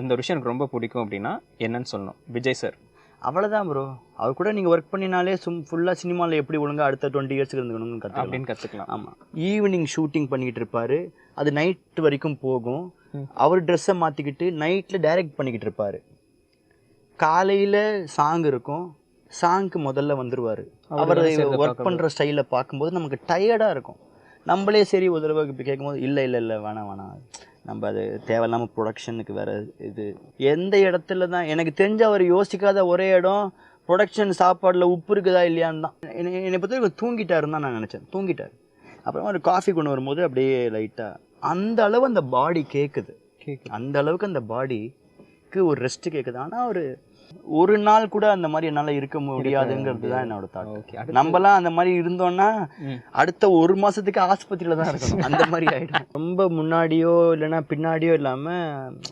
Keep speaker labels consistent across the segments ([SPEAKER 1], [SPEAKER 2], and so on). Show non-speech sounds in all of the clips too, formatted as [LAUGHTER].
[SPEAKER 1] இந்த ஒரு விஷயம் எனக்கு ரொம்ப பிடிக்கும் அப்படின்னா என்னன்னு சொல்லணும். விஜய் சார்
[SPEAKER 2] அவ்வளோதான் ப்ரோ அவர் கூட நீங்கள் ஒர்க் பண்ணினாலே சும் ஃபுல்லாக சினிமாவில் எப்படி ஒழுங்கா அடுத்த டுவெண்ட்டி இயர்ஸ்க்கு இருந்துக்கணும்னு கற்றுக்கலாம்
[SPEAKER 1] அப்படின்னு கற்றுக்கலாம்
[SPEAKER 2] ஆமாம் ஈவினிங் ஷூட்டிங் பண்ணிக்கிட்டு இருப்பாரு. அது நைட் வரைக்கும் போகும். அவர் ட்ரெஸ்ஸை மாற்றிக்கிட்டு நைட்டில் டைரக்ட் பண்ணிக்கிட்டு இருப்பாரு. காலையில் சாங் இருக்கும். சாங்க்கு முதல்ல வந்துருவாரு.
[SPEAKER 1] அவர்
[SPEAKER 2] ஒர்க். பண்ணுற ஸ்டைலை பார்க்கும்போது. நமக்கு டயர்டாக இருக்கும். நம்மளே சரி ஒரு தடவை இப்போ கேட்கும்போது இல்லை இல்லை இல்லை வேணாம் வேணாம். நம்ம அது தேவையில்லாமல் ப்ரொடக்ஷனுக்கு வேற இது. எந்த இடத்துல தான் எனக்கு தெரிஞ்ச அவர் யோசிக்காத ஒரே இடம் ப்ரொடக்ஷன் சாப்பாடில் உப்பு இருக்குதா இல்லையான்னு தான். என்னை என்னை பற்றி இவர் தூங்கிட்டாருன்னு தான் நான் நினச்சேன். தூங்கிட்டார். அப்புறமா ஒரு காஃபி கொண்டு வரும்போது அப்படியே லைட்டாக அந்த அளவு அந்த பாடி கேட்குது
[SPEAKER 1] கேட்குது
[SPEAKER 2] அந்த அளவுக்கு அந்த பாடிக்கு ஒரு ரெஸ்ட் கேட்குது ஆனால் ஒரு ஒரு நாள் கூட அந்த மாதிரி என்னால் இருக்க முடியாதுங்கிறது தான் என்னோட தாட் நம்மலாம் அந்த மாதிரி இருந்தோம்னா. அடுத்த ஒரு மாசத்துக்கு ஆஸ்பத்திரியில தான் இருக்கணும். அந்த மாதிரி ஆயிடும். [LAUGHS] ரொம்ப முன்னாடியோ இல்லைன்னா பின்னாடியோ இல்லாம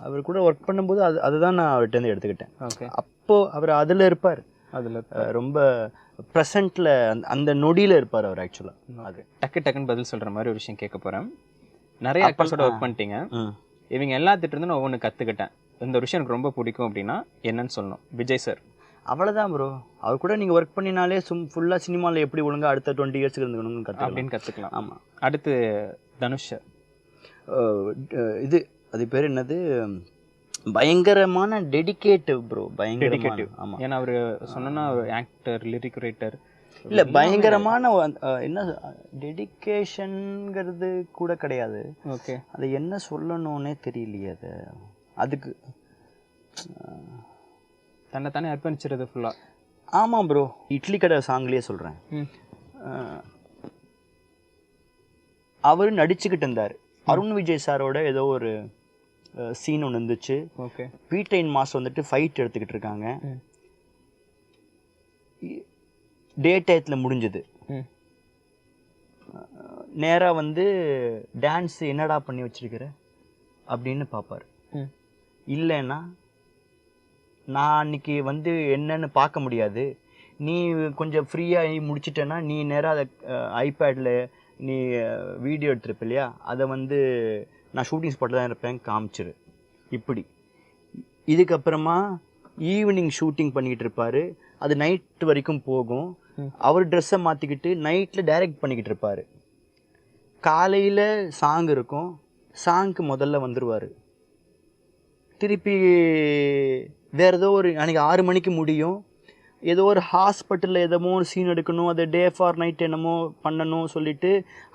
[SPEAKER 2] அவர் கூட ஒர்க் பண்ணும்போது அது அதுதான் நான் அவர்கிட்ட இருந்து எடுத்துக்கிட்டேன்.
[SPEAKER 1] ஓகே
[SPEAKER 2] அப்போ அவர் அதுல இருப்பார்.
[SPEAKER 1] அதில்
[SPEAKER 2] ரொம்ப ப்ரெசண்ட்ல அந்த நொடியில இருப்பார் அவர் ஆக்சுவலா அது.
[SPEAKER 1] டக்கு டக்குன்னு பதில் சொல்கிற மாதிரி ஒரு விஷயம் கேட்க போகிறேன் நிறைய ஆக்டர்ஸோட ஒர்க் பண்ணிட்டீங்க. இவங்க எல்லாத்திட்ட இருந்து நான் ஒவ்வொன்று கற்றுக்கிட்டேன் இந்த ஒரு விஷயம் எனக்கு ரொம்ப பிடிக்கும் அப்படின்னா என்னன்னு சொல்லணும். விஜய் சார்
[SPEAKER 2] அவ்வளவுதான் ப்ரோ அவர் கூட நீங்க ஒர்க் பண்ணினாலே சும் ஃபுல்லா சினிமால எப்படி ஒழுங்கா அடுத்த டுவெண்ட்டி இயர்ஸ்க்கு இருந்துக்கணும்னு கற்றுக்கலாம்
[SPEAKER 1] அப்படின்னு கற்றுக்கலாம்
[SPEAKER 2] ஆமா.
[SPEAKER 1] அடுத்து தனுஷ்
[SPEAKER 2] இது அது பேர் என்னது? பயங்கரமான டெடிகேட்டிவ் ப்ரோ பயங்கரமான.
[SPEAKER 1] Dedicative.
[SPEAKER 2] ஆமா.
[SPEAKER 1] ஏன்னா அவர் சொன்னா ஆக்டர் லிரிக் ரைட்டர்
[SPEAKER 2] இல்ல பயங்கரமான ஒரு- என்ன டெடிகேஷன்ங்கிறது கூட கிடையாது.
[SPEAKER 1] ஓகே
[SPEAKER 2] அது என்ன சொல்லணும்னே தெரியலையே அது. அதுக்கு
[SPEAKER 1] தன்னை தானே அர்ப்பணிச்சிருது ஃபுல்லாக
[SPEAKER 2] ஆமா ப்ரோ இட்லி கடை சாங்லயே அஹ் அவர் நடிச்சுக்கிட்டு இருந்தார். அருண் விஜய் சாரோட ஏதோ ஒரு சீன் ஒன்று இருந்துச்சு.
[SPEAKER 1] ஓகே.
[SPEAKER 2] பீட்டைன் மாஸ் வந்துட்டு ஃபைட் எடுத்துக்கிட்டு இருக்காங்க. டே டயத்தில் முடிஞ்சது. நேராக வந்து டான்ஸ் என்னடா பண்ணி வச்சிருக்கிற? அப்படின்னு பார்ப்பார் இல்லைன்னா நான் அன்னைக்கு வந்து என்னன்னு பார்க்க முடியாது. நீ கொஞ்சம் ஃப்ரீயாக முடிச்சிட்டேன்னா நீ நேராக அதை ஐபேடில் நீ வீடியோ எடுத்திருப்ப இல்லையா? அதை வந்து நான் ஷூட்டிங் ஸ்பாட்டில் தான் இருப்பேன் காமிச்சிரு. இப்படி. இதுக்கப்புறமா ஈவினிங் ஷூட்டிங் பண்ணிக்கிட்டு இருப்பாரு. அது நைட் வரைக்கும் போகும். அவர் ட்ரெஸ்ஸை மாற்றிக்கிட்டு நைட்டில் டைரக்ட் பண்ணிக்கிட்டு இருப்பாரு. காலையில் சாங் இருக்கும். சாங்க்கு முதல்ல வந்துருவார். திருப்பி வேறு ஏதோ ஒரு அன்னைக்கு ஆறு மணிக்கு முடியும். ஏதோ ஒரு ஹாஸ்பிட்டலில் எதமோ ஒரு சீன் எடுக்கணும். அதை டே ஃபார் நைட் என்னமோ பண்ணணும் சொல்லிட்டு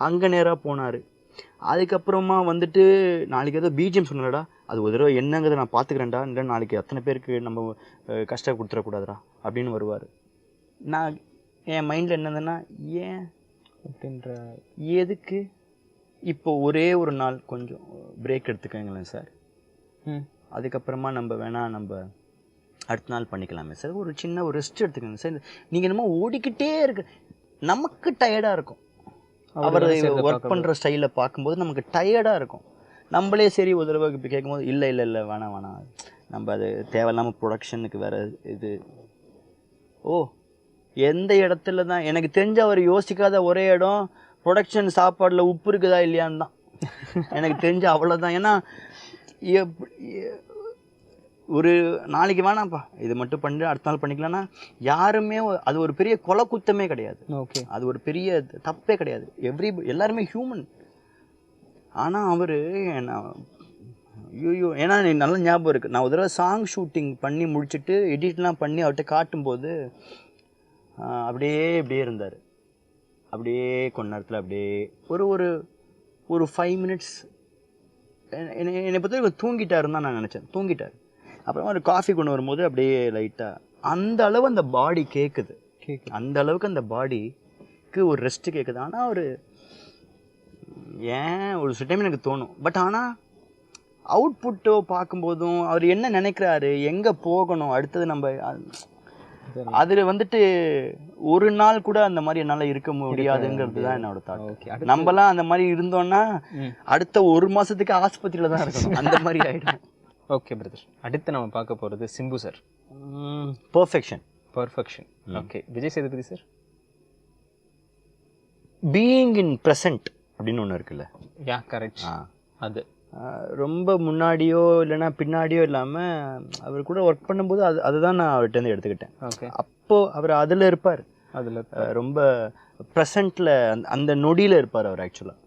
[SPEAKER 2] அங்கே நேராக போனார். அதுக்கப்புறமா வந்துட்டு நாளைக்கு ஏதோ பிஜிஎம் சொன்னலடா அது ஒரு தடவை என்னங்கிறத நான் பார்த்துக்கிறேன்டா. இல்லை நாளைக்கு அத்தனை பேருக்கு நம்ம கஷ்டம் கொடுத்துடக்கூடாதுடா அப்படின்னு வருவார். நான் என் மைண்டில் என்னதுன்னா ஏன்
[SPEAKER 1] அப்படின்ற
[SPEAKER 2] எதுக்கு? இப்போ ஒரே ஒரு நாள் கொஞ்சம் பிரேக் எடுத்துக்கங்களேன் சார்.
[SPEAKER 1] ம்.
[SPEAKER 2] அதுக்கப்புறமா நம்ம வேணா நம்ம அடுத்த நாள் பண்ணிக்கலாமே சார். ஒரு சின்ன ஒரு ரெஸ்ட் எடுத்துக்கோங்க சார். நீங்கள் என்னமோ ஓடிக்கிட்டே இருக்கு. நமக்கு டயர்டாக இருக்கும். அவர் ஒர்க் பண்ணுற ஸ்டைலை பார்க்கும்போது நமக்கு டயர்டாக இருக்கும். நம்மளே சரி ஒரு தடவை இப்போ கேட்கும்போது இல்லை இல்லை இல்லை வேணாம் வேணாம் நம்ம அது தேவையில்லாமல் ப்ரொடக்ஷனுக்கு வேற இது. ஓ எந்த இடத்துல தான்? எனக்கு தெரிஞ்ச அவர் யோசிக்காத ஒரே இடம் ப்ரொடக்ஷன் சாப்பாடில் உப்பு இருக்குதா இல்லையான்னு தான். எனக்கு தெரிஞ்ச அவ்வளோதான் ஏன்னா ஒரு நாளைக்கு வேணாம்ப்பா. இது மட்டும் பண்ணி அடுத்த நாள் பண்ணிக்கலாம்னா யாருமே அது ஒரு பெரிய கொலை குத்தமே கிடையாது.
[SPEAKER 1] ஓகே.
[SPEAKER 2] அது ஒரு பெரிய தப்பே கிடையாது. எவ்ரி எல்லாருமே ஹியூமன் ஆனால் அவர் ஐயோ ஏன்னா நல்ல ஞாபகம் இருக்குது நான் ஒரு தடவை சாங் ஷூட்டிங் பண்ணி முடிச்சுட்டு எடிட்லாம் பண்ணி அவர்கிட்ட காட்டும்போது அப்படியே இப்படியே இருந்தார். அப்படியே கொஞ்ச நேரத்தில் அப்படியே ஒரு ஒரு ஒரு ஃபைவ் மினிட்ஸ் என்னை என்னை பற்றி இவர் தூங்கிட்டாருன்னு தான் நான் நினச்சேன். தூங்கிட்டார். அப்புறமா ஒரு காஃபி கொண்டு வரும்போது அப்படியே லைட்டாக அந்த அளவு அந்த பாடி கேட்குது
[SPEAKER 1] கேட்குது
[SPEAKER 2] அந்த அளவுக்கு அந்த பாடிக்கு ஒரு ரெஸ்ட் கேட்குது ஆனால் ஒரு ஏன் ஒரு சில டைம் எனக்கு தோணும். பட் ஆனால் அவுட்புட்டோ பார்க்கும்போதும் அவர் என்ன நினைக்கிறாரு எங்கே போகணும் அடுத்தது நம்ம. அதில் வந்துட்டு ஒரு நாள் கூட அந்த மாதிரி என்னால் இருக்க முடியாதுங்கிறது தான் என்னோட தாட்
[SPEAKER 1] அடுத்து?
[SPEAKER 2] நம்மலாம் அந்த மாதிரி இருந்தோம்னா அடுத்த ஒரு மாசத்துக்கு ஆஸ்பத்திரியில தான் இருக்கணும். அந்த மாதிரி ஆயிடும். [LAUGHS]
[SPEAKER 1] Okay brother. அடுத்து நம்ம பார்க்க போகிறது Simbu sir
[SPEAKER 2] perfection
[SPEAKER 1] perfection okay Vijay Sethupathi sir
[SPEAKER 2] being in present அப்படின்னு ஒன்று இருக்குல்ல?
[SPEAKER 1] யா கரெக்ட் அது.
[SPEAKER 2] ரொம்ப முன்னாடியோ இல்லைன்னா பின்னாடியோ இல்லாமல் அவர் கூட ஒர்க் பண்ணும்போது அது அதுதான் நான் அவர்கிட்ட இருந்து எடுத்துக்கிட்டேன்.
[SPEAKER 1] ஓகே
[SPEAKER 2] அப்போது அவர் அதில் இருப்பார்.
[SPEAKER 1] அதில்
[SPEAKER 2] ரொம்ப ப்ரெசண்ட்டில் அந்த நொடியில் இருப்பார் அவர் ஆக்சுவலாக